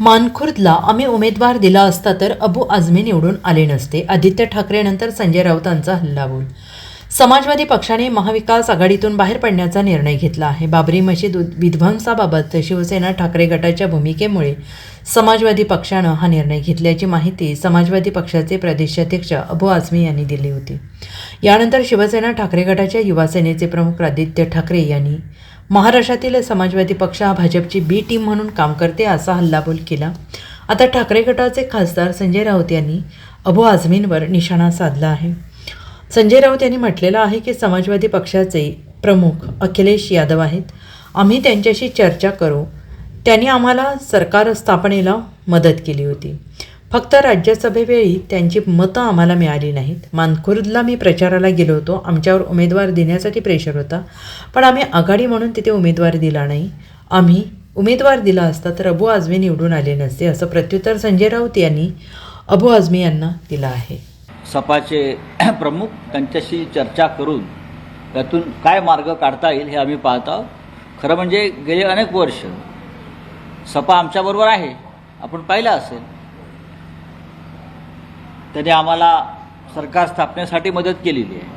मानखुर्दला आम्ही उमेदवार दिला असता तर अबू आझमी निवडून आले नसते. आदित्य ठाकरेनंतर संजय राऊतांचा हल्लाबोल समाजवादी पक्षाने महाविकास आघाडीतून बाहेर पडण्याचा निर्णय घेतला आहे. बाबरी मशीद विध्वंसाबाबत शिवसेना ठाकरे गटाच्या भूमिकेमुळे समाजवादी पक्षानं हा निर्णय घेतल्याची माहिती समाजवादी पक्षाचे प्रदेशाध्यक्ष अबू आझमी यांनी दिली होती. यानंतर शिवसेना ठाकरे गटाच्या युवासेनेचे प्रमुख आदित्य ठाकरे यांनी महाराष्ट्रातील समाजवादी पक्ष हा भाजपची बी टीम म्हणून काम करते असा हल्लाबोल केला. आता ठाकरे गटाचे खासदार संजय राऊत यांनी अबू आझमींवर निशाणा साधला आहे. संजय राऊत यांनी म्हटलेलं आहे की समाजवादी पक्षाचे प्रमुख अखिलेश यादव आहेत. आम्ही त्यांच्याशी चर्चा करू. त्यांनी आम्हाला सरकार स्थापनेला मदत केली होती. फक्त राज्यसभेवेळी त्यांची मतं आम्हाला मिळाली नाहीत. मानखुर्दला मी प्रचाराला गेलो होतो. आमच्यावर उमेदवार देण्यासाठी प्रेशर होता. पण आम्ही आघाडी म्हणून तिथे उमेदवार दिला नाही. आम्ही उमेदवार दिला असता तर अबू आझमी निवडून आले नसते असं प्रत्युत्तर संजय राऊत यांनी अबू आझमी यांना दिलं आहे. सपाचे प्रमुख त्यांच्याशी चर्चा करून त्यातून काय मार्ग काढता येईल हे आम्ही पाहत. आहोत खरं म्हणजे गेले अनेक वर्ष सपा आमच्याबरोबर आहे. आपण पाहिलं असेल. त्याने आम्हाला सरकार स्थापनेसाठी मदत केलेली आहे.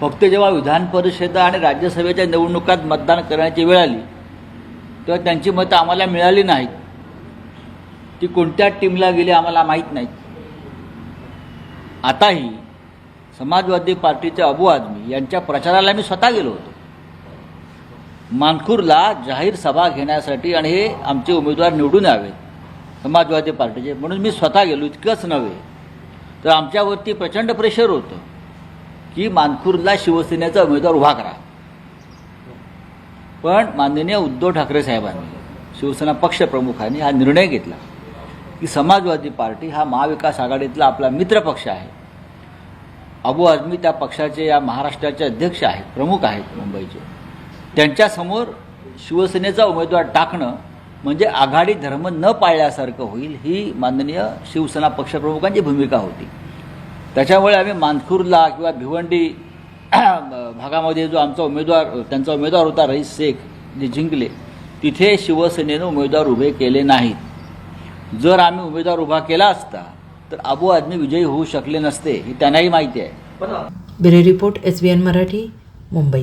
फक्त जेव्हा विधान परिषद आणि राज्यसभेच्या निवडणुकात मतदान करण्याची वेळ आली तेव्हा त्यांची मतं आम्हाला मिळाली नाहीत. ती कोणत्या टीमला गेली आम्हाला माहीत नाहीत. आताही समाजवादी पार्टीचे अबू आदमी यांच्या प्रचाराला मी स्वतः गेलो होतो. मानखूरला जाहीर सभा घेण्यासाठी आणि हे आमचे उमेदवार निवडून यावेत समाजवादी पार्टीचे म्हणून मी स्वतः गेलो इतकंच नव्हे. तर आमच्यावरती प्रचंड प्रेशर होतं की मानखुर्दला शिवसेनेचा उमेदवार उभा करा. पण माननीय उद्धव ठाकरे साहेबांनी शिवसेना पक्षप्रमुखांनी हा निर्णय घेतला की समाजवादी पार्टी हा महाविकास आघाडीतला आपला मित्र पक्ष आहे. अबू आझमी त्या पक्षाचे या महाराष्ट्राचे अध्यक्ष आहेत प्रमुख आहेत मुंबईचे. त्यांच्यासमोर शिवसेनेचा उमेदवार टाकणं म्हणजे आघाडी धर्म न पाळल्यासारखं होईल ही माननीय शिवसेना पक्षप्रमुखांची भूमिका होती. त्याच्यामुळे आम्ही मानखुरला किंवा भिवंडी भागामध्ये जो आमचा उमेदवार त्यांचा उमेदवार होता रईस शेख जे जिंकले तिथे शिवसेनेनं उमेदवार उभे केले नाहीत. जर आम्ही उमेदवार उभा केला असता तर अबू आदमी विजयी होऊ शकले नसते हे त्यांनाही माहिती आहे. Bureau report S B N Marathi Mumbai.